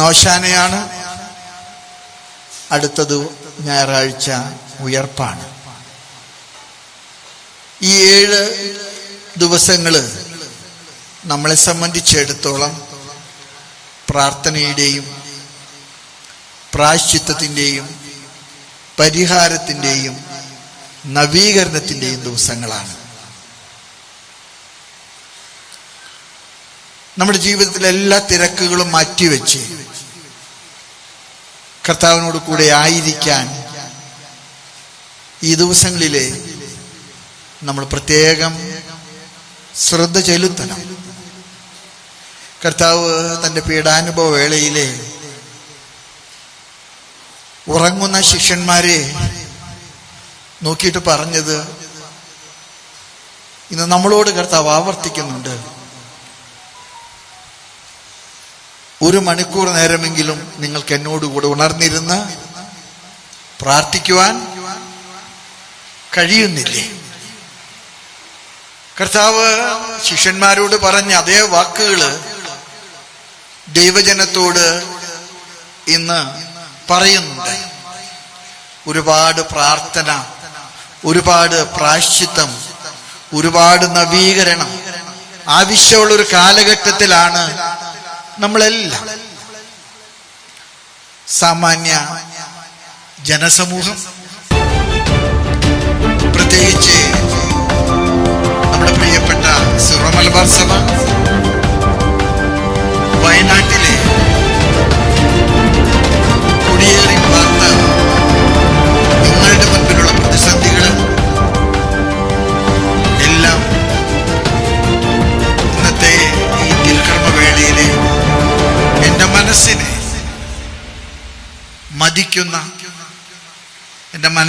ഇന്ന് ഓശാനയാണ് അടുത്തത് ഞായറാഴ്ച ഉയർപ്പാണ്. ഈ ഏഴ് ദിവസങ്ങൾ നമ്മളെ സംബന്ധിച്ചിടത്തോളം പ്രാർത്ഥനയുടെയും പ്രാശ്ചിത്വത്തിന്റെയും പരിഹാരത്തിന്റെയും നവീകരണത്തിന്റെയും ദിവസങ്ങളാണ്. നമ്മുടെ ജീവിതത്തിലെ എല്ലാ തിരക്കുകളും മാറ്റിവെച്ച് കർത്താവിനോട് കൂടെ ആയിരിക്കാൻ ഈ ദിവസങ്ങളിലെ നമ്മൾ പ്രത്യേകം ശ്രദ്ധ ചെലുത്തണം. കർത്താവ് തന്റെ പീഡാനുഭവ വേളയിലെ ഉറങ്ങുന്ന ശിഷ്യന്മാരെ നോക്കിയിട്ട് പറഞ്ഞത് ഇന്ന് നമ്മളോട് കർത്താവ് ആവർത്തിക്കുന്നുണ്ട്. ഒരു മണിക്കൂർ നേരമെങ്കിലും നിങ്ങൾക്ക് എന്നോടുകൂടെ ഉണർന്നിരുന്ന് പ്രാർത്ഥിക്കുവാൻ കഴിയുന്നില്ലേ? കർത്താവ് ശിഷ്യന്മാരോട് പറഞ്ഞ അതേ വാക്കുകൾ ദൈവജനത്തോട് ഇന്ന് പറയുന്നുണ്ട്. ഒരുപാട് പ്രാർത്ഥന ഒരുപാട് പ്രാശ്ചിത്തം ഒരുപാട് നവീകരണം ആവശ്യമുള്ള ഒരു കാലഘട്ടത്തിലാണ് നമ്മളെല്ലാം സാമാന്യ ജനസമൂഹം. പ്രത്യേകിച്ച്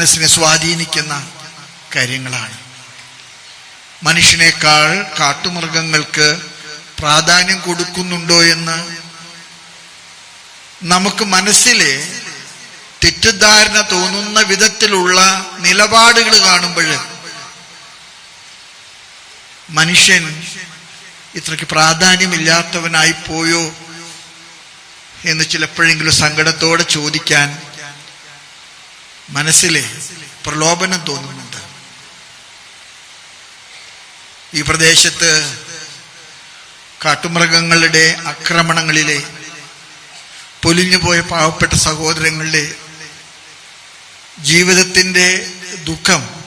മനസ്സിനെ സ്വാധീനിക്കുന്ന കാര്യങ്ങളാണ്. മനുഷ്യനേക്കാൾ കാട്ടുമൃഗങ്ങൾക്ക് പ്രാധാന്യം കൊടുക്കുന്നുണ്ടോ എന്ന് നമുക്ക് മനസ്സിലെ തെറ്റിദ്ധാരണ തോന്നുന്ന വിധത്തിലുള്ള നിലപാടുകൾ കാണുമ്പോൾ മനുഷ്യൻ ഇത്രയ്ക്ക് പ്രാധാന്യമില്ലാത്തവനായി പോയോ എന്ന് ചിലപ്പോഴെങ്കിലും സങ്കടത്തോടെ ചോദിക്കാൻ മനസ്സിലെ പ്രലോഭനം തോന്നുന്നുണ്ട്. ഈ പ്രദേശത്ത് കാട്ടുമൃഗങ്ങളുടെ ആക്രമണങ്ങളിലെ പൊലിഞ്ഞുപോയ പാവപ്പെട്ട സഹോദരങ്ങളുടെ ജീവിതത്തിന്റെ ദുഃഖം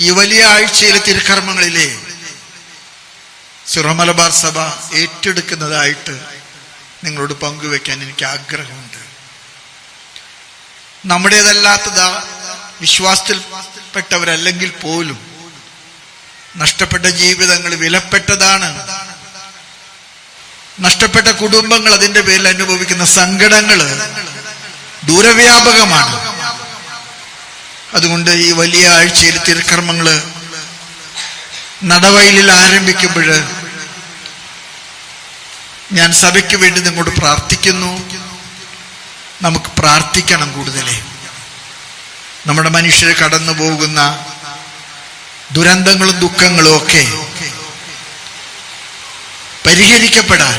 ഈ വലിയ ആഴ്ചയിലെ തിരുക്കർമ്മങ്ങളിലെ സിറമലബാർ സഭ ഏറ്റെടുക്കുന്നതായിട്ട് നിങ്ങളോട് പങ്കുവെക്കാൻ എനിക്ക് ആഗ്രഹമുണ്ട്. നമ്മുടേതല്ലാത്തതാ വിശ്വാസത്തിൽപ്പെട്ടവരല്ലെങ്കിൽ പോലും നഷ്ടപ്പെട്ട ജീവിതങ്ങൾ വിലപ്പെട്ടതാണ്. നഷ്ടപ്പെട്ട കുടുംബങ്ങൾ അതിന്റെ പേരിൽ അനുഭവിക്കുന്ന സങ്കടങ്ങൾ ദൂരവ്യാപകമാണ്. അതുകൊണ്ട് ഈ വലിയ ആഴ്ചയിൽ തിരുക്കർമ്മങ്ങൾ നടവയലിൽ ആരംഭിക്കുമ്പോൾ ഞാൻ സഭയ്ക്ക് വേണ്ടി നിങ്ങോട്ട് പ്രാർത്ഥിക്കുന്നു. നമുക്ക് പ്രാർത്ഥിക്കണം കൂടുതലേ. നമ്മുടെ മനുഷ്യർ കടന്നു പോകുന്ന ദുരന്തങ്ങളും ദുഃഖങ്ങളും ഒക്കെ പരിഹരിക്കപ്പെടാൻ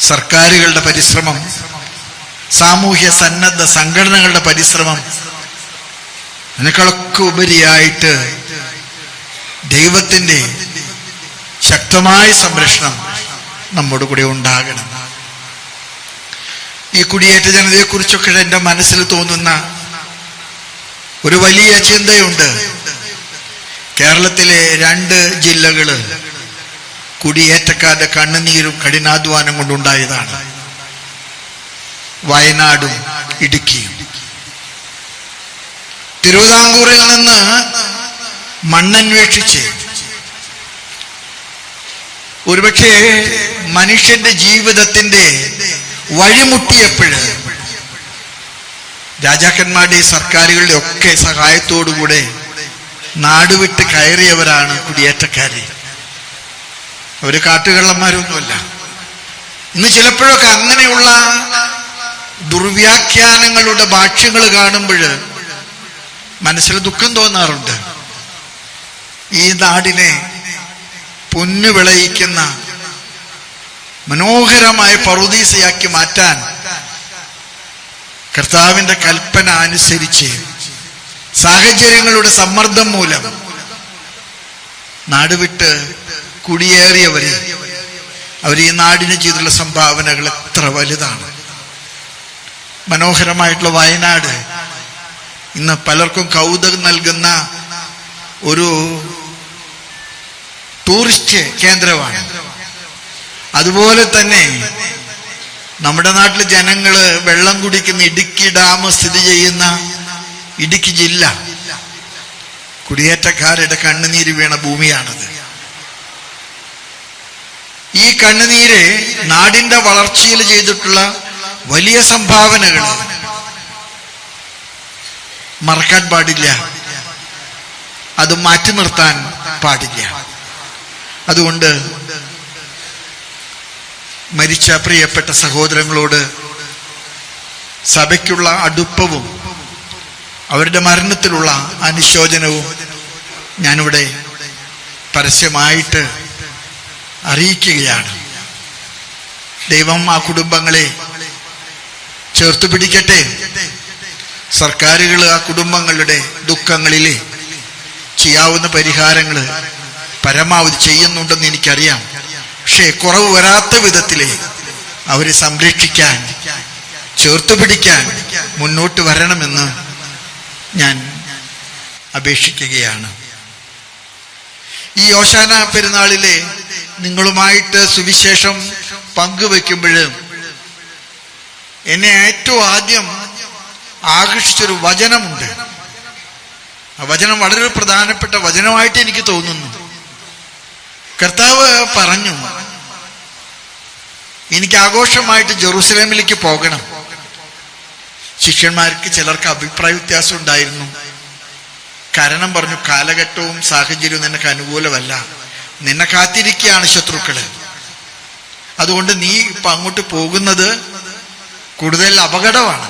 സർക്കാരുകളുടെ പരിശ്രമം സാമൂഹ്യ സന്നദ്ധ സംഘടനകളുടെ പരിശ്രമം അതിനേക്കാളൊക്കെ ഉപരിയായിട്ട് ദൈവത്തിന്റെ ശക്തമായ സംരക്ഷണം നമ്മുടെ കൂടെ ഉണ്ടാകണം. ഈ കുടിയേറ്റ ജനതയെക്കുറിച്ചൊക്കെ എന്റെ മനസ്സിൽ തോന്നുന്ന ഒരു വലിയ ചിന്തയുണ്ട്. കേരളത്തിലെ രണ്ട് ജില്ലകൾ കുടിയേറ്റക്കാരുടെ കണ്ണുനീരും കഠിനാധ്വാനം കൊണ്ടുണ്ടായതാണ്. വയനാടും ഇടുക്കിയും. തിരുവിതാംകൂറിൽ നിന്ന് മണ്ണന്വേഷിച്ച് ഒരുപക്ഷെ മനുഷ്യന്റെ ജീവിതത്തിന്റെ വഴിമുട്ടിയപ്പോഴ് രാജാക്കന്മാരുടെ സർക്കാരുകളുടെ ഒക്കെ സഹായത്തോടുകൂടെ നാടുവിട്ട് കയറിയവരാണ് കുടിയേറ്റക്കാര്. അവർ കാട്ടുകള്ളന്മാരൊന്നുമല്ല. ഇന്ന് ചിലപ്പോഴൊക്കെ അങ്ങനെയുള്ള ദുർവ്യാഖ്യാനങ്ങളുടെ ഭാഷ്യങ്ങൾ കാണുമ്പോൾ മനസ്സിൽ ദുഃഖം തോന്നാറുണ്ട്. ഈ നാടിനെ പൊന്നു വിളയിക്കുന്ന മനോഹരമായ പറുദീസയാക്കി മാറ്റാൻ കർത്താവിന്റെ കൽപ്പന അനുസരിച്ച് സാഹചര്യങ്ങളുടെ സമ്മർദ്ദം മൂലം നാടുവിട്ട് കുടിയേറിയവരെ അവർ ഈ നാടിന് ചെയ്തിട്ടുള്ള സംഭാവനകൾ എത്ര വലുതാണ്. മനോഹരമായിട്ടുള്ള വയനാട് ഇന്ന് പലർക്കും കൗതുകം നൽകുന്ന ഒരു ടൂറിസ്റ്റ് കേന്ദ്രമാണ്. അതുപോലെ തന്നെ നമ്മുടെ നാട്ടിൽ ജനങ്ങൾ വെള്ളം കുടിക്കുന്ന ഇടുക്കി ഡാം സ്ഥിതി ചെയ്യുന്ന ഇടുക്കി ജില്ല. കുടിയേറ്റക്കാരുടെ കണ്ണുനീര് വീണ ഭൂമിയാണത്. ഈ കണ്ണുനീര് നാടിന്റെ വളർച്ചയിൽ ചെയ്തിട്ടുള്ള വലിയ സംഭാവനകൾ മറക്കാൻ പാടില്ല. അത് മാറ്റി നിർത്താൻ പാടില്ല. അതുകൊണ്ട് മരിച്ച പ്രിയപ്പെട്ട സഹോദരങ്ങളോട് സഭയ്ക്കുള്ള അടുപ്പവും അവരുടെ മരണത്തിലുള്ള അനുശോചനവും ഞാനിവിടെ പരസ്യമായിട്ട് അറിയിക്കുകയാണ്. ദൈവം ആ കുടുംബങ്ങളെ ചേർത്ത് പിടിക്കട്ടെ. സർക്കാരുകൾ ആ കുടുംബങ്ങളുടെ ദുഃഖങ്ങളിൽ ചെയ്യാവുന്ന പരിഹാരങ്ങൾ പരമാവധി ചെയ്യുന്നുണ്ടെന്ന് എനിക്കറിയാം. പക്ഷേ കുറവ് വരാത്ത വിധത്തിൽ അവരെ സംരക്ഷിക്കാൻ ചേർത്ത് പിടിക്കാൻ മുന്നോട്ട് വരണമെന്ന് ഞാൻ അപേക്ഷിക്കുകയാണ്. ഈ ഓശാന പെരുന്നാളിലെ നിങ്ങളുമായിട്ട് സുവിശേഷം പങ്കുവെക്കുമ്പോൾ എന്നെ ഏറ്റവും ആദ്യം ആകർഷിച്ചൊരു വചനമുണ്ട്. ആ വചനം വളരെ പ്രധാനപ്പെട്ട വചനമായിട്ട് എനിക്ക് തോന്നുന്നു. കർത്താവ് പറഞ്ഞു എനിക്ക് ആഘോഷമായിട്ട് ജെറൂസലേമിലേക്ക് പോകണം. ശിഷ്യന്മാർക്ക് ചിലർക്ക് അഭിപ്രായ വ്യത്യാസം ഉണ്ടായിരുന്നു. കാരണം പറഞ്ഞു കാലഘട്ടവും സാഹചര്യവും നിനക്ക് അനുകൂലമല്ല. നിന്നെ കാത്തിരിക്കുകയാണ് ശത്രുക്കൾ. അതുകൊണ്ട് നീ ഇപ്പൊ അങ്ങോട്ട് പോകുന്നത് കൂടുതൽ അപകടമാണ്.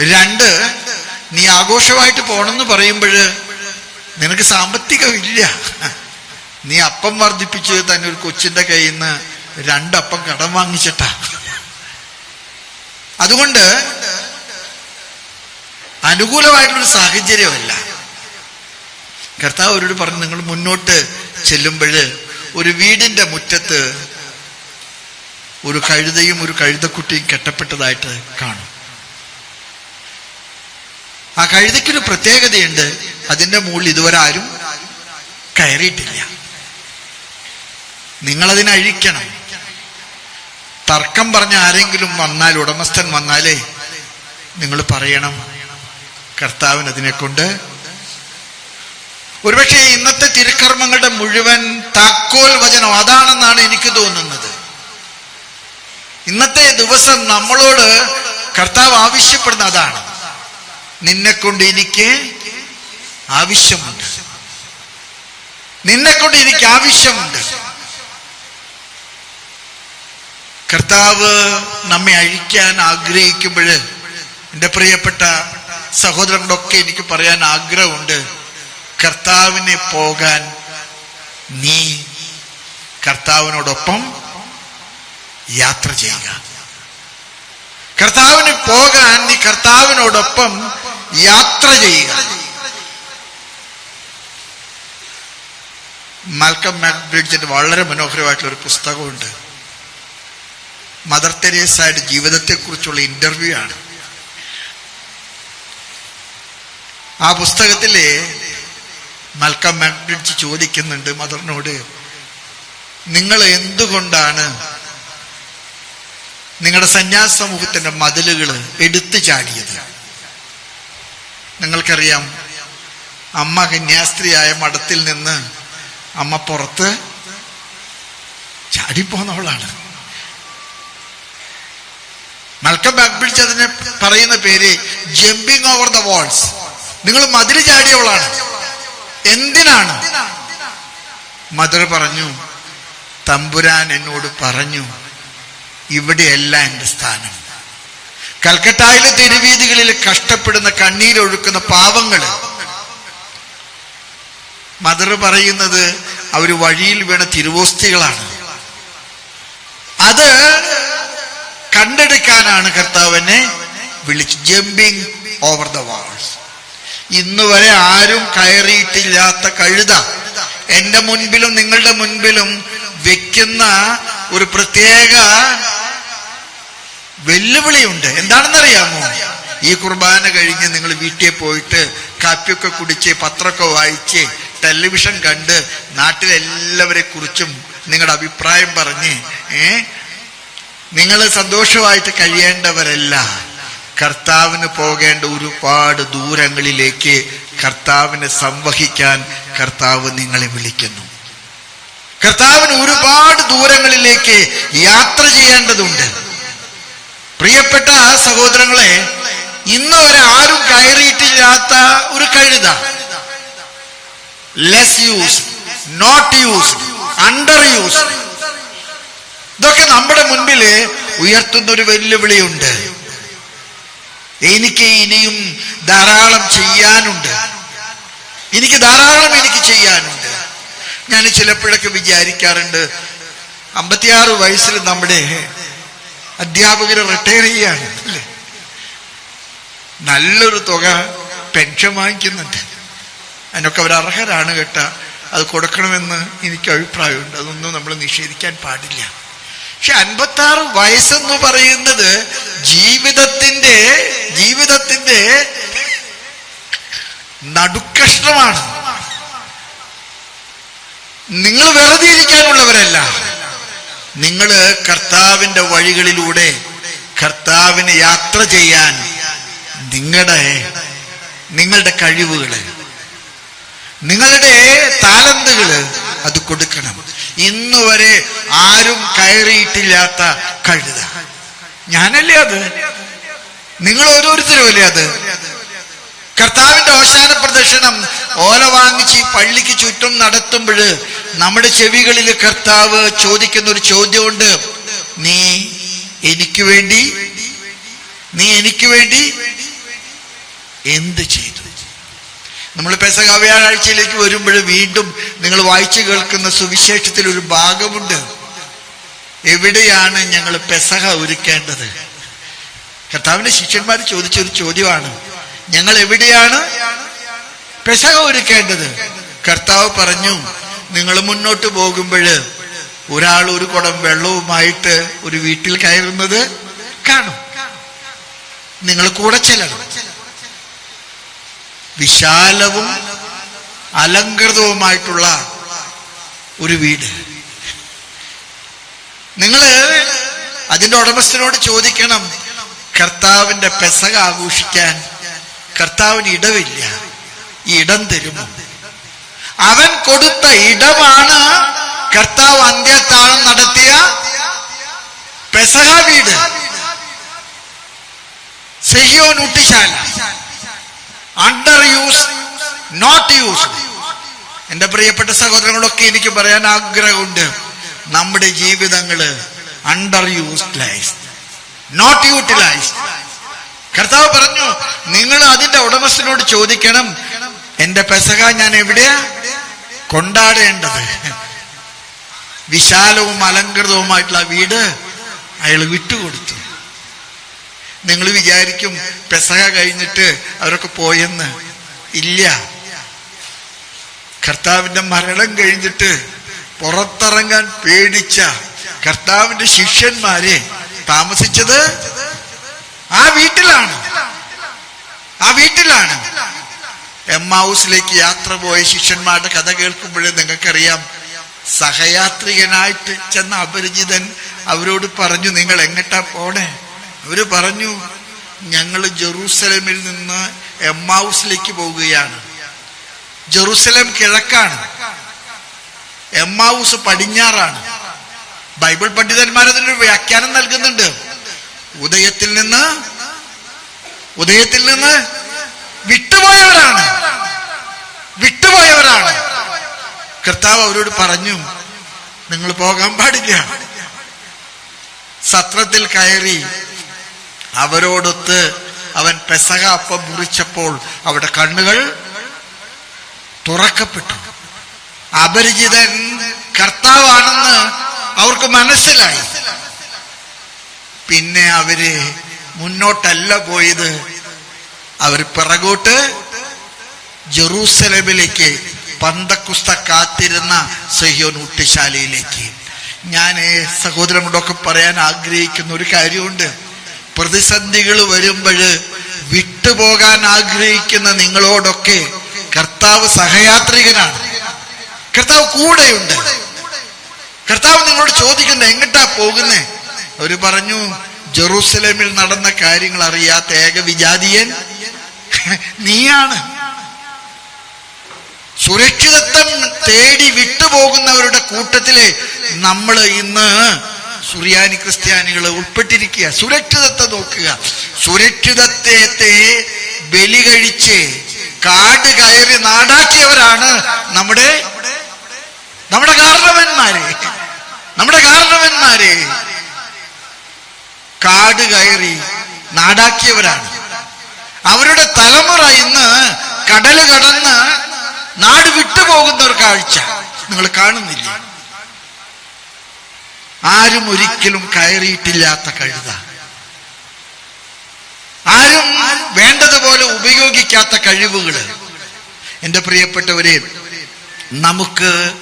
രണ്ട് നീ ആഘോഷമായിട്ട് പോണെന്ന് പറയുമ്പോൾ നിനക്ക് സാമ്പത്തികമില്ല. നീ അപ്പം വർദ്ധിപ്പിച്ച് തന്നെ ഒരു കൊച്ചിന്റെ കയ്യിൽ നിന്ന് രണ്ടപ്പം കടം വാങ്ങിച്ചിട്ടാ. അതുകൊണ്ട് അനുകൂലമായിട്ടുള്ള സാഹചര്യമല്ല. കർത്താവ് അവരോട് പറഞ്ഞു നിങ്ങൾ മുന്നോട്ട് ചെല്ലുമ്പോൾ ഒരു വീടിന്റെ മുറ്റത്ത് ഒരു കഴുതയും ഒരു കഴുതക്കുട്ടിയും കെട്ടപ്പെട്ടതായിട്ട് കാണും. ആ കഴുതയ്ക്കൊരു പ്രത്യേകതയുണ്ട്. അതിന്റെ മുകളിൽ ഇതുവരെ ആരും കയറിയിട്ടില്ല. നിങ്ങളതിനെ അഴിക്കണം. തർക്കം പറഞ്ഞ ആരെങ്കിലും വന്നാൽ ഉടമസ്ഥൻ വന്നാലേ നിങ്ങൾ പറയണം. കർത്താവിന് അതിനെ കൊണ്ട് ഒരുപക്ഷെ ഇന്നത്തെ തിരുക്കർമ്മങ്ങളുടെ മുഴുവൻ താക്കോൽ വചനം അതാണെന്നാണ് എനിക്ക് തോന്നുന്നത്. ഇന്നത്തെ ദിവസം നമ്മളോട് കർത്താവ് ആവശ്യപ്പെടുന്ന അതാണ്. നിന്നെ കൊണ്ട് എനിക്ക് ആവശ്യമുണ്ട്. നിന്നെ കൊണ്ട് എനിക്ക് ആവശ്യമുണ്ട്. കർത്താവ് നമ്മെ അഴിക്കാൻ ആഗ്രഹിക്കുമ്പോൾ എന്റെ പ്രിയപ്പെട്ട സഹോദരങ്ങളൊക്കെ എനിക്ക് പറയാൻ ആഗ്രഹമുണ്ട്. കർത്താവിനെ പോകാൻ നീ കർത്താവിനോടൊപ്പം യാത്ര ചെയ്യുക. കർത്താവിന് പോകാൻ നീ കർത്താവിനോടൊപ്പം യാത്ര ചെയ്യുക. മൽക്കം മാക്ബ്രിഡ്ജിന്റെ വളരെ മനോഹരമായിട്ടുള്ള ഒരു പുസ്തകമുണ്ട്. മദർ തെരേസയുടെ ജീവിതത്തെക്കുറിച്ചുള്ള ഇന്റർവ്യൂ ആണ്. ആ പുസ്തകത്തിലെ മൽക്കം മാക്ബ്രിഡ്ജ് ചോദിക്കുന്നുണ്ട് മദറിനോട് നിങ്ങൾ എന്തുകൊണ്ടാണ് നിങ്ങളുടെ സന്യാസ സമൂഹത്തിന്റെ മതിലുകൾ എടുത്തു ചാടിയത്? നിങ്ങൾക്കറിയാം അമ്മ കന്യാസ്ത്രീയായ മഠത്തിൽ നിന്ന് അമ്മ പുറത്ത് ചാടിപ്പോന്നവളാണ്. മൽക്കം ബാക്ക്പിടിച്ച് അതിന് പറയുന്ന പേര് ജമ്പിങ് ഓവർ ദ വാൾസ് നിങ്ങൾ മതിൽ ചാടിയവളാണ്. എന്തിനാണ്? മദർ പറഞ്ഞു തമ്പുരാൻ എന്നോട് പറഞ്ഞു ഇവിടെയല്ല എന്റെ സ്ഥാനം. കൽക്കട്ടയിലെ തെരുവീതികളിൽ കഷ്ടപ്പെടുന്ന കണ്ണീരൊഴുക്കുന്ന പാവങ്ങൾ മദർ പറയുന്നത് അവർ വഴിയിൽ വീണ തിരുവോസ്തികളാണ്. അത് കണ്ടെടുക്കാനാണ് കർത്താവിനെ വിളിച്ചു ജമ്പിങ് ഓവർ ദ വാൾസ് ഇന്ന് വരെ ആരും കയറിയിട്ടില്ലാത്ത കഴുത എന്റെ മുൻപിലും നിങ്ങളുടെ മുൻപിലും വെക്കുന്ന ഒരു പ്രത്യേക വെല്ലുവിളിയുണ്ട്. എന്താണെന്നറിയാമോ? ഈ കുർബാന കഴിഞ്ഞ് നിങ്ങൾ വീട്ടിൽ പോയിട്ട് കാപ്പിയൊക്കെ കുടിച്ച് പത്രമൊക്കെ വായിച്ച് ടെലിവിഷൻ കണ്ട് നാട്ടിലെല്ലാവരെ കുറിച്ചും നിങ്ങളുടെ അഭിപ്രായം പറഞ്ഞ് ഏ നിങ്ങൾ സന്തോഷമായിട്ട് കഴിയേണ്ടവരല്ല. കർത്താവിന് പോകേണ്ട ഒരുപാട് ദൂരങ്ങളിലേക്ക് കർത്താവിനെ സംവഹിക്കാൻ കർത്താവ് നിങ്ങളെ വിളിക്കുന്നു. കർത്താവിന് ഒരുപാട് ദൂരങ്ങളിലേക്ക് യാത്ര ചെയ്യേണ്ടതുണ്ട്. പ്രിയപ്പെട്ട സഹോദരങ്ങളെ ഇന്ന് വരെ ആരും കയറിയിട്ടില്ലാത്ത ഒരു കഴുത less use not use under use ഇതൊക്കെ നമ്മുടെ മുൻപിൽ ഉയർത്തുന്ന ഒരു വെല്ലുവിളിയുണ്ട്. എനിക്ക് ഇനിയും ധാരാളം ചെയ്യാനുണ്ട്. എനിക്ക് ധാരാളം എനിക്ക് ചെയ്യാനുണ്ട്. ഞാൻ ചിലപ്പോഴൊക്കെ വിചാരിക്കാറുണ്ട് അമ്പത്തിയാറ് വയസ്സിൽ നമ്മുടെ അധ്യാപകർ റിട്ടയർ ചെയ്യാണ് നല്ലൊരു തുക പെൻഷൻ വാങ്ങിക്കുന്നുണ്ട്. അതിനൊക്കെ അവർ അർഹരാണ് കേട്ട. അത് കൊടുക്കണമെന്ന് എനിക്ക് അഭിപ്രായമുണ്ട്. അതൊന്നും നമ്മൾ നിഷേധിക്കാൻ പാടില്ല. പക്ഷെ അൻപത്തി ആറ് വയസ്സെന്ന് പറയുന്നത് ജീവിതത്തിന്റെ ജീവിതത്തിന്റെ നടുക്കഷ്ടമാണ് നിങ്ങൾ വെറുതെ ഇരിക്കാനുള്ളവരല്ല. നിങ്ങൾ കർത്താവിന്റെ വഴികളിലൂടെ കർത്താവിന് യാത്ര ചെയ്യാൻ നിങ്ങളുടെ നിങ്ങളുടെ കഴിവുകൾ നിങ്ങളുടെ താലന്തുകൾ അത് കൊടുക്കണം. ഇന്ന് വരെ ആരും കയറിയിട്ടില്ലാത്ത കഴുത. ഞാനല്ലേ അത്? നിങ്ങൾ ഓരോരുത്തരും അല്ലേ അത്? കർത്താവിന്റെ അവസാന പ്രദർശനം ഓല വാങ്ങിച്ച് ഈ പള്ളിക്ക് ചുറ്റും നടത്തുമ്പോൾ നമ്മുടെ ചെവികളിൽ കർത്താവ് ചോദിക്കുന്ന ഒരു ചോദ്യമുണ്ട്. നീ എനിക്ക് വേണ്ടി? നീ എനിക്ക് വേണ്ടി? എന്ത് ചെയ്തു? നമ്മൾ പെസക വ്യാഴാഴ്ചയിലേക്ക് വരുമ്പോൾ വീണ്ടും നിങ്ങൾ വായിച്ചു കേൾക്കുന്ന സുവിശേഷത്തിൽ ഒരു ഭാഗമുണ്ട്. എവിടെയാണ് ഞങ്ങൾ പെസഹ ഒരുക്കേണ്ടത്? കർത്താവിന്റെ ശിഷ്യന്മാർ ചോദിച്ചൊരു ചോദ്യമാണ്. ഞങ്ങൾ എവിടെയാണ് പെസഹ ഒരുക്കേണ്ടത്? കർത്താവ് പറഞ്ഞു നിങ്ങൾ മുന്നോട്ട് പോകുമ്പോൾ ഒരാൾ ഒരു കുടം വെള്ളവുമായിട്ട് ഒരു വീട്ടിൽ കയറുന്നത് കാണും. നിങ്ങൾ കൂടെ ചെല്ലണം. വിശാലവും അലങ്കൃതവുമായിട്ടുള്ള ഒരു വീട്. നിങ്ങൾ അതിന്റെ ഉടമസ്ഥനോട് ചോദിക്കണം കർത്താവിന്റെ പെസക ആഘോഷിക്കാൻ കർത്താവിന് ഇടവില്ല. ഇടം തരുമോ? അവൻ കൊടുത്ത ഇടമാണ് കർത്താവ് അന്ത്യത്താഴം നടത്തിയ പെസഹ വീട്. സെയ്യോൻ ഊട്ടിശാല. അണ്ടർ യൂസ് നോട്ട് യൂസ് എന്റെ പ്രിയപ്പെട്ട സഹോദരങ്ങളൊക്കെ എനിക്ക് പറയാൻ ആഗ്രഹമുണ്ട്. നമ്മുടെ ജീവിതങ്ങൾ അണ്ടർ യൂസ്ഡ് നോട്ട് യൂട്ടിലൈസ്ഡ് കർത്താവ് പറഞ്ഞു നിങ്ങൾ അതിന്റെ ഉടമസ്ഥനോട് ചോദിക്കണം എന്റെ പെസക ഞാൻ എവിടെയാ കൊണ്ടാടേണ്ടത്? വിശാലവും അലങ്കൃതവുമായിട്ടുള്ള വീട് അയാൾ വിട്ടുകൊടുത്തു. നിങ്ങൾ വിചാരിക്കും പെസക കഴിഞ്ഞിട്ട് അവരൊക്കെ പോയെന്ന്. ഇല്ല. കർത്താവിന്റെ മരണം കഴിഞ്ഞിട്ട് പുറത്തിറങ്ങാൻ പേടിച്ച കർത്താവിന്റെ ശിഷ്യന്മാരെ താമസിച്ചത് ആ വീട്ടിലാണ്. ആ വീട്ടിലാണ്. എം ഹൗസിലേക്ക് യാത്ര പോയ ശിഷ്യന്മാരുടെ കഥ കേൾക്കുമ്പോഴേ നിങ്ങൾക്കറിയാം. സഹയാത്രികനായിട്ട് ചെന്ന അപരിചിതൻ അവരോട് പറഞ്ഞു നിങ്ങൾ എങ്ങട്ടാ പോണേ? അവർ പറഞ്ഞു ഞങ്ങൾ ജെറൂസലമിൽ നിന്ന് എം ഹൗസിലേക്ക് പോവുകയാണ്. ജെറൂസലം കിഴക്കാണ്. എം ഹൗസ് പടിഞ്ഞാറാണ്. ബൈബിൾ പണ്ഡിതന്മാർ അതിനൊരു വ്യാഖ്യാനം നൽകുന്നുണ്ട്. ഉദയത്തിൽ നിന്ന് ഉദയത്തിൽ നിന്ന് വിട്ടുപോയവരാണ്. വിട്ടുപോയവരാണ്. കർത്താവ് അവരോട് പറഞ്ഞു നിങ്ങൾ പോകാൻ പാടില്ല. സത്രത്തിൽ കയറി അവരോടൊത്ത് അവൻ പെസക അപ്പം മുറിച്ചപ്പോൾ അവിടെ കണ്ണുകൾ തുറക്കപ്പെട്ടു. അപരിചിതൻ കർത്താവാണെന്ന് അവർക്ക് മനസ്സിലായി. പിന്നെ അവർ മുന്നോട്ടല്ല പോയത്. അവർ പിറകോട്ട് ജെറൂസലമിലേക്ക് പന്തക്കുസ്ത കാത്തിരുന്ന സഹ്യോൻ നൂട്ടിശാലയിലേക്ക് ഞാൻ സഹോദരങ്ങളോടൊക്കെ പറയാൻ ആഗ്രഹിക്കുന്ന ഒരു കാര്യമുണ്ട്. പ്രതിസന്ധികൾ വരുമ്പോൾ വിട്ടുപോകാൻ ആഗ്രഹിക്കുന്ന നിങ്ങളോടൊക്കെ കർത്താവ് സഹയാത്രികനാണ്. കർത്താവ് കൂടെയുണ്ട്. കർത്താവ് നിങ്ങളോട് ചോദിക്കുന്നത് എങ്ങട്ടാ പോകുന്നേ? അവർ പറഞ്ഞു ജെറൂസലേമിൽ നടന്ന കാര്യങ്ങൾ അറിയാത്ത ഏക വിജാതിയൻ നീയാണ്. സുരക്ഷിതത്വം തേടി വിട്ടുപോകുന്നവരുടെ കൂട്ടത്തിൽ നമ്മൾ ഇന്ന് സുറിയാനി ക്രിസ്ത്യാനികൾ ഉൾപ്പെട്ടിരിക്കുക. സുരക്ഷിതത്തെ നോക്കുക. സുരക്ഷിതത്തെ ബലി കഴിച്ച് കാട് കയറി നാടാക്കിയവരാണ് നമ്മുടെ നമ്മുടെ കാരണവന്മാരെ നമ്മുടെ കാരണവന്മാരെ കാട് കയറി നാടാക്കിയവരാണ്. അവരുടെ തലമുറ ഇന്ന് കടൽ കടന്ന് നാട് വിട്ടുപോകുന്ന ഒരു കാഴ്ച നിങ്ങൾ കാണുന്നില്ല? ആരും ഒരിക്കലും കയറിയിട്ടില്ലാത്ത കഴുത. ആരും വേണ്ടതുപോലെ ഉപയോഗിക്കാത്ത കഴിവുകൾ. എന്റെ പ്രിയപ്പെട്ടവരെ നമുക്ക്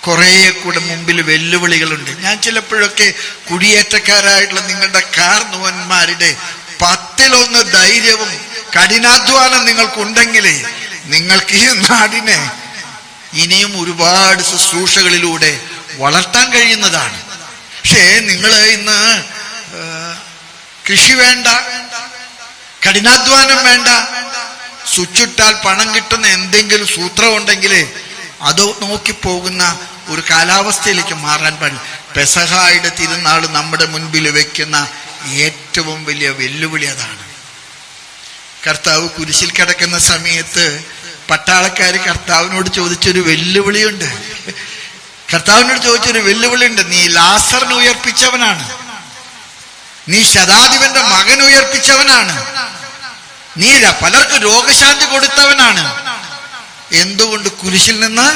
കുറേ കൂടെ മുമ്പിൽ വെല്ലുവിളികളുണ്ട്. ഞാൻ ചിലപ്പോഴൊക്കെ കുടിയേറ്റക്കാരായിട്ടുള്ള നിങ്ങളുടെ കാർന്നുവന്മാരുടെ പത്തിലൊന്ന് ധൈര്യവും കഠിനാധ്വാനം നിങ്ങൾക്കുണ്ടെങ്കിൽ നിങ്ങൾക്ക് ഈ നാടിനെ ഇനിയും ഒരുപാട് ശുശ്രൂഷകളിലൂടെ വളർത്താൻ കഴിയുന്നതാണ്. പക്ഷേ നിങ്ങൾ ഇന്ന് കൃഷി വേണ്ട കഠിനാധ്വാനം വേണ്ട സ്വിച്ചിട്ടാൽ പണം കിട്ടുന്ന എന്തെങ്കിലും സൂത്രം ഉണ്ടെങ്കിൽ അത് നോക്കി പോകുന്ന ഒരു കാലാവസ്ഥയിലേക്ക് മാറാൻ പാടില്ല. പെസഹായുടെ തിരുനാൾ നമ്മുടെ മുൻപിൽ വെക്കുന്ന ഏറ്റവും വലിയ വെല്ലുവിളി അതാണ്. കർത്താവ് കുരിശിൽ കിടക്കുന്ന സമയത്ത് പട്ടാളക്കാർ കർത്താവിനോട് ചോദിച്ചൊരു വെല്ലുവിളിയുണ്ട്. കർത്താവിനോട് ചോദിച്ചൊരു വെല്ലുവിളി ഉണ്ട് നീ ലാസറിനെ ഉയർപ്പിച്ചവനാണ്. നീ ശതാധിപന്റെ മകൻ ഉയർപ്പിച്ചവനാണ്. നീ പലർക്കും രോഗശാന്തി കൊടുത്തവനാണ്. എന്തുകൊണ്ട് കുരിശിൽ നിന്ന്?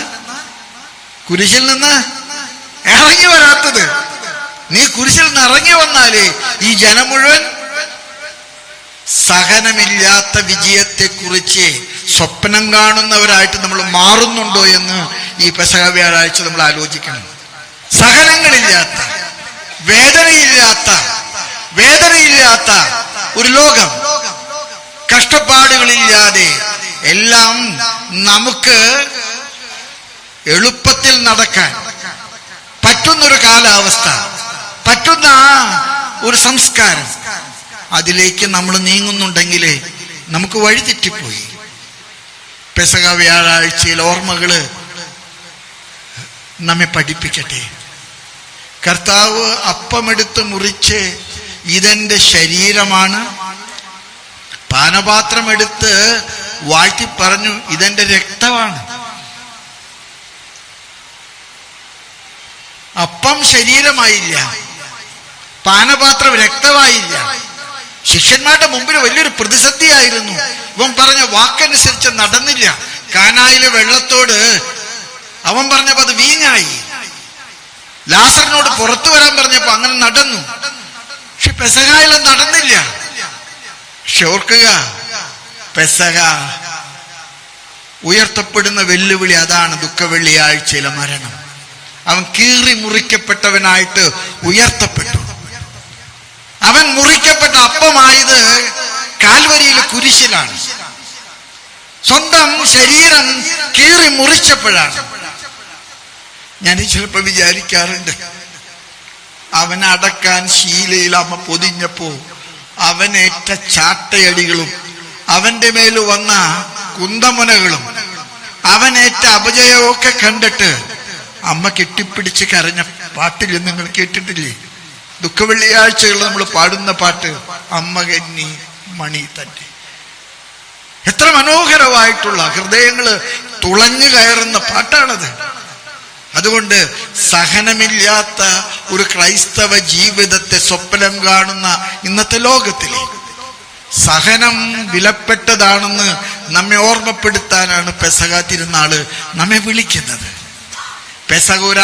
കുരിശിൽ നിന്ന്? ഇറങ്ങി വരാത്തത്. നീ കുരിശിൽ നിന്ന് ഇറങ്ങി വന്നാലേ ഈ ജനം മുഴുവൻ സഹനമില്ലാത്ത വിജയത്തെക്കുറിച്ച് സ്വപ്നം കാണുന്നവരായിട്ട് നമ്മൾ മാറുന്നുണ്ടോ എന്ന് ഈ പെസഹ വ്യാഴാഴ്ച നമ്മൾ ആലോചിക്കണം. സഹനങ്ങളില്ലാത്ത വേദനയില്ലാത്ത വേദനയില്ലാത്ത ഒരു ലോകം. കഷ്ടപ്പാടുകളില്ലാതെ എല്ലാം നമുക്ക് എളുപ്പത്തിൽ നടക്കാൻ പറ്റുന്നൊരു കാലാവസ്ഥ പറ്റുന്ന ഒരു സംസ്കാരം അതിലേക്ക് നമ്മൾ നീങ്ങുന്നുണ്ടെങ്കിൽ നമുക്ക് വഴിതെറ്റിപ്പോയി. പെസക വ്യാഴാഴ്ചയിൽ ഓർമ്മകൾ നമ്മെ പഠിപ്പിക്കട്ടെ. കർത്താവ് അപ്പമെടുത്ത് മുറിച്ച് ഇതെന്റെ ശരീരമാണ്. പാനപാത്രം എടുത്ത് വാഴ്ത്തി പറഞ്ഞു ഇതെന്റെ രക്തമാണ്. അപ്പം ശരീരമായില്ല. പാനപാത്രം രക്തമായില്ല. ശിഷ്യന്മാരുടെ മുമ്പിൽ വലിയൊരു പ്രതിസന്ധിയായിരുന്നു. ഇവൻ പറഞ്ഞ വാക്കനുസരിച്ച് നടന്നില്ല. കാനായിലെ വെള്ളത്തോട് അവൻ പറഞ്ഞപ്പോ അത് വീഞ്ഞായി. ലാസറിനോട് പുറത്തു വരാൻ പറഞ്ഞപ്പോ അങ്ങനെ നടന്നു. പക്ഷെ പെസകായിലും നടന്നില്ല. പക്ഷെ ഓർക്കുക പെസക ഉയർത്തപ്പെടുന്ന വെല്ലുവിളി അതാണ് ദുഃഖവെള്ളിയാഴ്ചയിലെ മരണം. അവൻ കീറി മുറിക്കപ്പെട്ടവനായിട്ട് ഉയർത്തപ്പെട്ടു. അവൻ മുറിക്കപ്പെട്ട അപ്പമായത് കാൽവരിയിലെ കുരിശിലാണ്. സ്വന്തം ശരീരം കീറി മുറിച്ചപ്പോഴാണ്. ഞാൻ ചിലപ്പോ വിചാരിക്കാറുണ്ട് അവൻ അടക്കാൻ ശീലയിൽ അമ്മ പൊതിഞ്ഞപ്പോ അവനേറ്റ ചാട്ടയടികളും അവന്റെ മേൽ വന്ന കുന്തമുനകളും അവനേറ്റ അപജയമൊക്കെ കണ്ടിട്ട് അമ്മ കെട്ടിപ്പിടിച്ച് കരഞ്ഞ പാട്ടിൽ നിങ്ങൾ കേട്ടിട്ടില്ലേ? ദുഃഖവെള്ളിയാഴ്ചകൾ നമ്മൾ പാടുന്ന പാട്ട് അമ്മ കന്നി മണി തന്നെ എത്ര മനോഹരമായിട്ടുള്ള ഹൃദയങ്ങൾ തുളഞ്ഞു കയറുന്ന പാട്ടാണത്. അതുകൊണ്ട് സഹനമില്ലാത്ത ഒരു ക്രൈസ്തവ ജീവിതത്തെ സ്വപ്നം കാണുന്ന ഇന്നത്തെ ലോകത്തിലെ സഹനം വിലപ്പെട്ടതാണെന്ന് നമ്മെ ഓർമ്മപ്പെടുത്താനാണ് പെസക തിരുനാൾ നമ്മെ വിളിക്കുന്നത്. പെസക ഒരു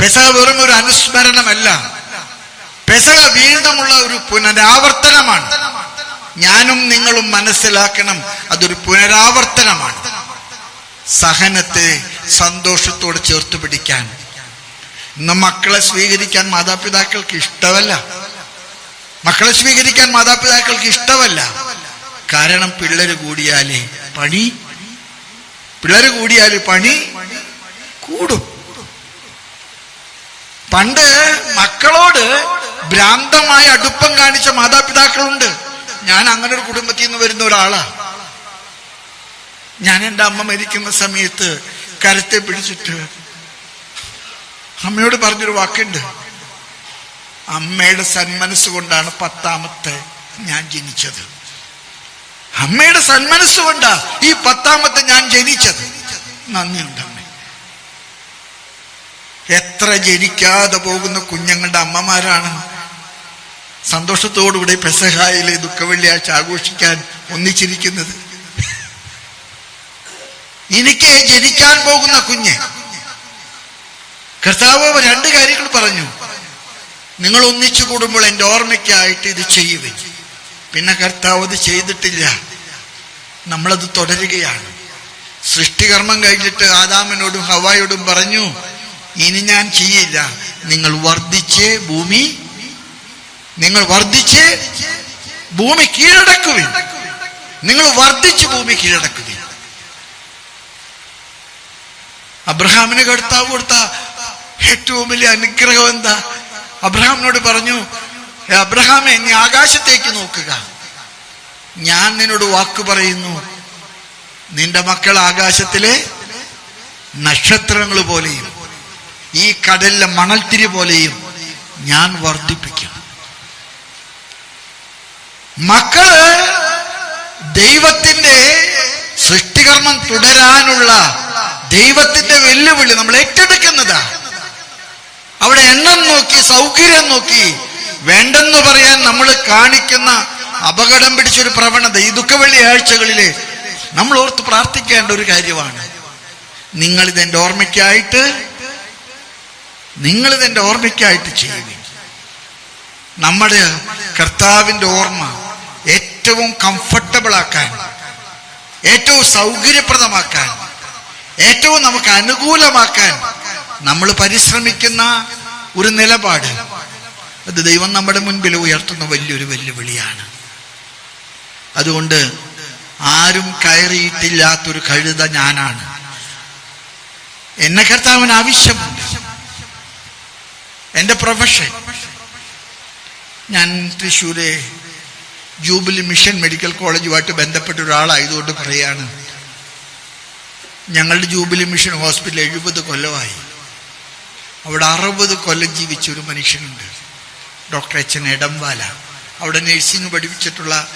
പെസക വെറും ഒരു അനുസ്മരണമല്ല. പെസക വീണ്ടുമുള്ള ഒരു പുനരാവർത്തനമാണ് ഞാനും നിങ്ങളും മനസ്സിലാക്കണം അതൊരു പുനരാവർത്തനമാണ്. സഹനത്തെ സന്തോഷത്തോടെ ചേർത്ത് പിടിക്കാൻ. ഇന്ന് മക്കളെ സ്വീകരിക്കാൻ മാതാപിതാക്കൾക്ക് ഇഷ്ടമല്ല. മക്കളെ സ്വീകരിക്കാൻ മാതാപിതാക്കൾക്ക് ഇഷ്ടമല്ല. കാരണം പിള്ളേര് കൂടിയാലേ പണി. പിള്ളേര് കൂടിയാൽ പണി കൂടും. പണ്ട് മക്കളോട് ഭ്രാന്തമായ അടുപ്പം കാണിച്ച മാതാപിതാക്കളുണ്ട്. ഞാൻ അങ്ങനെ ഒരു കുടുംബത്തിൽ നിന്ന് വരുന്ന ഒരാളാ. ഞാൻ എന്റെ അമ്മ മരിക്കുന്ന സമയത്ത് കരത്തെ പിടിച്ചിട്ട് അമ്മയോട് പറഞ്ഞൊരു വാക്കുണ്ട്. അമ്മയുടെ സന്മനസ് കൊണ്ടാണ് പത്താമത്തെ ഞാൻ ജനിച്ചത്. അമ്മയുടെ സന്മനസ് കൊണ്ടാ ഈ പത്താമത്തെ ഞാൻ ജനിച്ചത്. നന്ദിയുണ്ട് എത്ര ജനിക്കാതെ പോകുന്ന കുഞ്ഞുങ്ങളുടെ അമ്മമാരാണ്. സന്തോഷത്തോടുകൂടി പെസഹായിലെ ദുഃഖവെള്ളിയാഴ്ച ആഘോഷിക്കാൻ ഒന്നിച്ചിരിക്കുന്നത്. എനിക്ക് ജനിക്കാൻ പോകുന്ന കുഞ്ഞ്. കർത്താവ് രണ്ട് കാര്യങ്ങൾ പറഞ്ഞു. നിങ്ങൾ ഒന്നിച്ചു കൂടുമ്പോൾ എന്റെ ഓർമ്മയ്ക്കായിട്ട് ഇത് ചെയ്യുവേ പിന്നെ കർത്താവ് അത് ചെയ്തിട്ടില്ല. നമ്മളത് തുടരുകയാണ്. സൃഷ്ടികർമ്മം കഴിഞ്ഞിട്ട് ആദാമിനോടും ഹവായോടും പറഞ്ഞു ഇനി ഞാൻ ചെയ്യില്ല. നിങ്ങൾ വർദ്ധിച്ച് ഭൂമി നിങ്ങൾ വർദ്ധിച്ച് ഭൂമി കീഴടക്കുവിൻ. നിങ്ങൾ വർദ്ധിച്ച് ഭൂമി കീഴടക്കുക അബ്രഹാമിന് കടുത്താവ് കൊടുത്ത ഏറ്റവും വലിയ അനുഗ്രഹം എന്താ? അബ്രഹാമിനോട് പറഞ്ഞു "ഏ അബ്രഹാമെ നീ ആകാശത്തേക്ക് നോക്കുക. ഞാൻ നിന്നോട് വാക്ക് പറയുന്നു. നിന്റെ മക്കൾ ആകാശത്തിലെ നക്ഷത്രങ്ങൾ പോലെയും ഈ കടലിലെ മണൽത്തിരി പോലെയും ഞാൻ വർദ്ധിപ്പിക്കും. മക്കൾ ദൈവത്തിന്റെ സൃഷ്ടികർമ്മം തുടരാനുള്ള ദൈവത്തിന്റെ വെല്ലുവിളി നമ്മൾ ഏറ്റെടുക്കുന്നതാ. അവിടെ എണ്ണം നോക്കി സൗകര്യം നോക്കി വേണ്ടെന്ന് പറയാൻ നമ്മൾ കാണിക്കുന്ന അപകടം പിടിച്ചൊരു പ്രവണത ഈ ദുഃഖവെള്ളിയാഴ്ചകളിൽ നമ്മൾ ഓർത്ത് പ്രാർത്ഥിക്കേണ്ട ഒരു കാര്യമാണ്. നിങ്ങൾ ഇതെന്റെ ഓർമ്മയ്ക്കായിട്ട് നിങ്ങളിത് എന്റെ ഓർമ്മയ്ക്കായിട്ട് ചെയ്യുക. നമ്മുടെ കർത്താവിന്റെ ഓർമ്മ ഏറ്റവും കംഫർട്ടബിൾ ആക്കാൻ ഏറ്റവും സൗകര്യപ്രദമാക്കാൻ ഏറ്റവും നമുക്ക് അനുകൂലമാക്കാൻ നമ്മൾ പരിശ്രമിക്കുന്ന ഒരു നിലപാട്. അത് ദൈവം നമ്മുടെ മുൻപിൽ ഉയർത്തുന്ന വലിയൊരു വെല്ലുവിളിയാണ്. അതുകൊണ്ട് ആരും കയറിയിട്ടില്ലാത്തൊരു കഴുത ഞാനാണ്. എന്നെ കർത്താവിന് ആവശ്യമുണ്ട്. എന്റെ പ്രൊഫഷൻ ഞാൻ തൃശ്ശൂരെ ജൂബിലി മിഷൻ മെഡിക്കൽ കോളേജുമായിട്ട് ബന്ധപ്പെട്ട ഒരാളായതുകൊണ്ട് പറയാണ് ഞങ്ങളുടെ ജൂബിലി മിഷൻ ഹോസ്പിറ്റൽ എഴുപത് കൊല്ലമായി. അവിടെ അറുപത് കൊല്ലം ജീവിച്ച ഒരു മനുഷ്യനുണ്ട്. Doctor H N Edamwala. അവിടെ നഴ്സിംഗ് പഠിപ്പിച്ചിട്ടുള്ള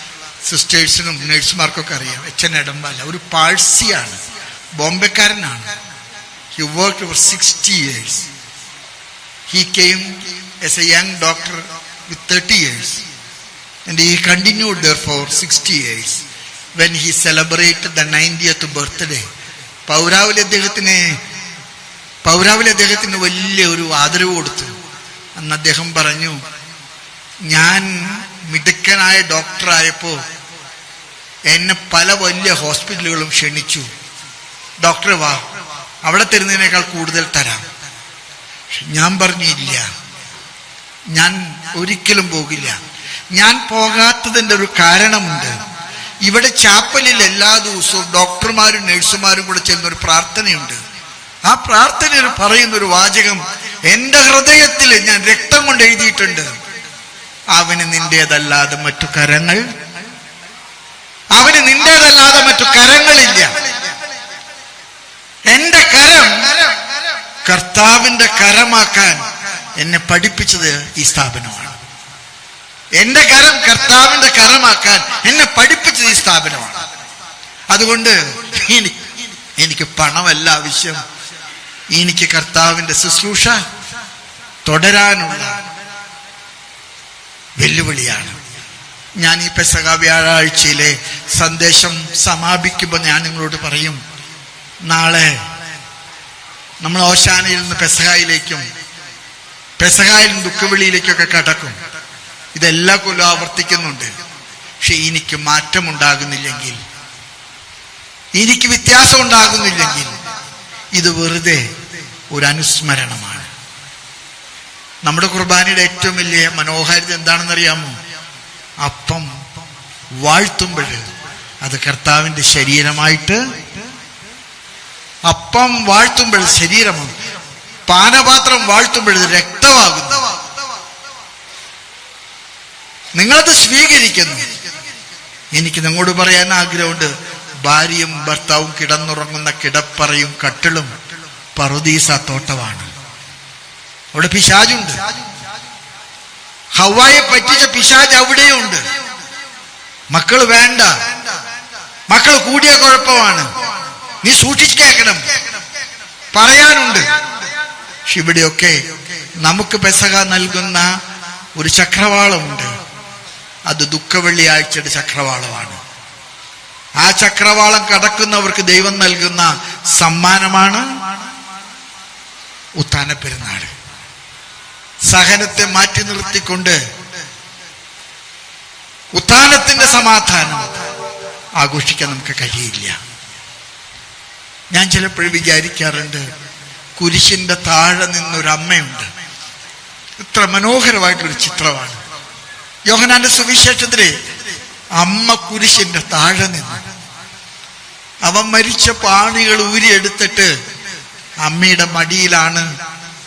സിസ്റ്റേഴ്സിനും നഴ്സുമാർക്കൊക്കെ അറിയാം. എച്ച് എൻ എടംവാല ഒരു പാഴ്സിയാണ് ബോംബെക്കാരനാണ്. He work for sixty years he came as a young doctor with 30 years. And he continued there for 60 years. When he celebrated the 90th birthday. പൗരാവിൽ അദ്ദേഹത്തിന് പൗരാവിൽ അദ്ദേഹത്തിന് വലിയ ഒരു ആദരവ് കൊടുത്തു. അന്ന് അദ്ദേഹം പറഞ്ഞു ഞാൻ മിടുക്കനായ ഡോക്ടറായപ്പോ എന്നെ പല വലിയ ഹോസ്പിറ്റലുകളും ക്ഷണിച്ചു. ഡോക്ടർ വാ അവിടെ തരുന്നതിനേക്കാൾ കൂടുതൽ തരാം. ഞാൻ പറഞ്ഞില്ല. ഞാൻ ഒരിക്കലും പോകില്ല. ഞാൻ പോകാത്തതിന്റെ ഒരു കാരണമുണ്ട്. ഇവിടെ ചാപ്പലിൽ എല്ലാ ദിവസവും ഡോക്ടർമാരും നഴ്സുമാരും കൂടെ ചെയ്യുന്ന ഒരു പ്രാർത്ഥനയുണ്ട്. ആ പ്രാർത്ഥനയിൽ പറയുന്ന ഒരു വാചകം എന്റെ ഹൃദയത്തിൽ ഞാൻ രക്തം കൊണ്ട് എഴുതിയിട്ടുണ്ട്. അവന് നിന്റേതല്ലാതെ മറ്റു കരങ്ങൾ? അവന് നിന്റേതല്ലാതെ മറ്റു കരങ്ങളില്ല. എന്റെ കരം കർത്താവിന്റെ കരമാക്കാൻ എന്നെ പഠിപ്പിച്ചത് ഈ സ്ഥാപനമാണ്. എന്റെ കരം കർത്താവിന്റെ കരമാക്കാൻ എന്നെ പഠിപ്പിച്ചത് ഈ സ്ഥാപനമാണ്. അതുകൊണ്ട് എനി- എനിക്ക് പണമല്ല ആവശ്യം. എനിക്ക് കർത്താവിന്റെ ശുശ്രൂഷ തുടരാനുള്ള വെല്ലുവിളിയാണ്. ഞാൻ ഈ പെസക വ്യാഴാഴ്ചയിലെ സന്ദേശം സമാപിക്കുമ്പോൾ ഞാൻ നിങ്ങളോട് പറയും നാളെ നമ്മൾ ഓശാനയിൽ നിന്ന് പെസഹായിലേക്കും പെസഹായിൽ നിന്ന് ദുഃഖവിളിയിലേക്കൊക്കെ കടക്കും. ഇതെല്ലാ കൊല്ലം ആവർത്തിക്കുന്നുണ്ട്. പക്ഷെ എനിക്ക് മാറ്റമുണ്ടാകുന്നില്ലെങ്കിൽ എനിക്ക് വ്യത്യാസം ഉണ്ടാകുന്നില്ലെങ്കിൽ ഇത് വെറുതെ ഒരു അനുസ്മരണമാണ്. നമ്മുടെ കുർബാനയുടെ ഏറ്റവും വലിയ മനോഹാരിത എന്താണെന്നറിയാമോ? അപ്പം വാഴ്ത്തുമ്പോൾ അത് കർത്താവിന്റെ ശരീരമായിട്ട് അപ്പം വാഴ്ത്തുമ്പോൾ ശരീരമാണ് പാനപാത്രം വാഴ്ത്തുമ്പോൾ രക്തമാകുന്നു നിങ്ങളത് സ്വീകരിക്കുന്നു. എനിക്ക് നിങ്ങളോട് പറയാൻ ആഗ്രഹമുണ്ട്. ഭാര്യയും ഭർത്താവും കിടന്നുറങ്ങുന്ന കിടപ്പറയും കട്ടിളും പറുദീസ തോട്ടമാണ്. അവിടെ പിശാജുണ്ട് ഹവായെ പറ്റിച്ച പിശാജ് അവിടെയുണ്ട്. മക്കൾ വേണ്ട. മക്കൾ കൂടിയ കുഴപ്പമാണ്. നീ സൂക്ഷിച്ചു കേൾക്കണം പറയാനുണ്ട് ഇവിടെയൊക്കെ നമുക്ക് പെസക നൽകുന്ന ഒരു ചക്രവാളമുണ്ട്. അത് ദുഃഖവെള്ളിയാഴ്ചയുടെ ചക്രവാളമാണ്. ആ ചക്രവാളം കടക്കുന്നവർക്ക് ദൈവം നൽകുന്ന സമ്മാനമാണ് ഉത്താന പെരുന്നാൾ. സഹനത്തെ മാറ്റി നിർത്തിക്കൊണ്ട് ഉത്താനത്തിന്റെ സമാധാനം ആഘോഷിക്കാൻ നമുക്ക് കഴിയില്ല. ഞാൻ ചിലപ്പോഴും വിചാരിക്കാറുണ്ട് കുരിശിന്റെ താഴെ നിന്നൊരു അമ്മയുണ്ട് ഇത്ര മനോഹരമായിട്ടൊരു ചിത്രമാണ്. യോഹനാന്റെ സുവിശേഷത്തിലെ അമ്മ കുരിശിന്റെ താഴെ നിന്ന്. അവൻ മരിച്ച പാണികൾ ഊരിയെടുത്തിട്ട് അമ്മയുടെ മടിയിലാണ്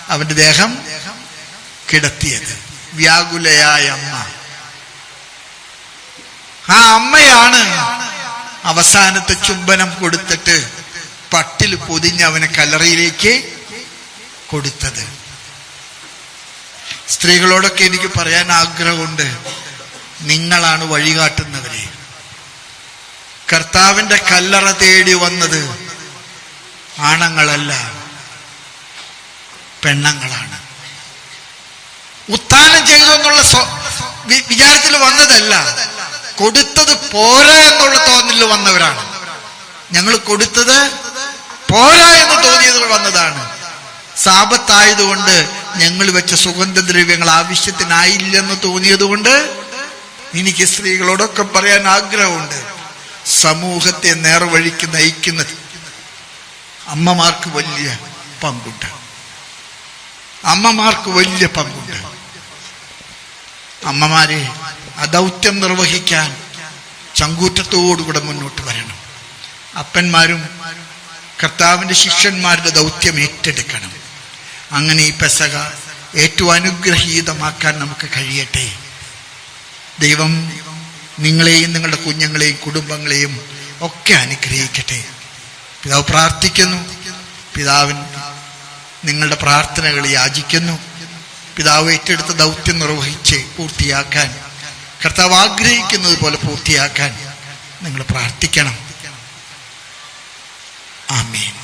അവന്റെ ദേഹം കിടത്തിയത്. വ്യാകുലയായ അമ്മ. ആ അമ്മയാണ് അവസാനത്തെ ചുംബനം കൊടുത്തിട്ട് പട്ടിൽ പൊതിഞ്ഞ് അവനെ കല്ലറയിലേക്ക് കൊടുത്തത്. സ്ത്രീകളോടൊക്കെ എനിക്ക് പറയാൻ ആഗ്രഹമുണ്ട്. നിങ്ങളാണ് വഴികാട്ടുന്നവരെ. കർത്താവിന്റെ കല്ലറ തേടി വന്നത് ആണങ്ങളല്ല പെണ്ണങ്ങളാണ്. ഉത്ഥാനം ചെയ്തു എന്നുള്ള വിചാരത്തിൽ വന്നതല്ല. കൊടുത്തത് പോരാ എന്നുള്ള തോന്നലിൽ വന്നവരാണ്. ഞങ്ങൾ കൊടുത്തത് പോരാ എന്ന് തോന്നിയത് വന്നതാണ്. സാപത്തായതുകൊണ്ട് ഞങ്ങൾ വെച്ച സുഗന്ധദ്രവ്യങ്ങൾ ആവശ്യത്തിനായില്ലെന്ന് തോന്നിയതുകൊണ്ട് എനിക്ക് സ്ത്രീകളോടൊക്കെ പറയാൻ ആഗ്രഹമുണ്ട്. സമൂഹത്തെ നേർവഴിക്ക് നയിക്കുന്ന അമ്മമാർക്ക് വലിയ പങ്കുണ്ട്. അമ്മമാർക്ക് വലിയ പങ്കുണ്ട്. അമ്മമാരെ ആ ദൗത്യം നിർവഹിക്കാൻ ചങ്കൂറ്റത്തോടുകൂടെ മുന്നോട്ട് വരണം. അപ്പന്മാരും കർത്താവിന്റെ ശിഷ്യന്മാരുടെ ദൗത്യം ഏറ്റെടുക്കണം. അങ്ങനെ ഈ പെസക ഏറ്റവും അനുഗ്രഹീതമാക്കാൻ നമുക്ക് കഴിയട്ടെ. ദൈവം നിങ്ങളെയും നിങ്ങളുടെ കുഞ്ഞുങ്ങളെയും കുടുംബങ്ങളെയും ഒക്കെ അനുഗ്രഹിക്കട്ടെ. പിതാവ് പ്രാർത്ഥിക്കുന്നു. പിതാവിൻ നിങ്ങളുടെ പ്രാർത്ഥനകൾ യാചിക്കുന്നു. പിതാവ് ഏറ്റെടുത്ത ദൗത്യം നിർവഹിച്ച് പൂർത്തിയാക്കാൻ കർത്താവ് ആഗ്രഹിക്കുന്നത് പോലെ പൂർത്തിയാക്കാൻ നിങ്ങൾ പ്രാർത്ഥിക്കണം. Amém.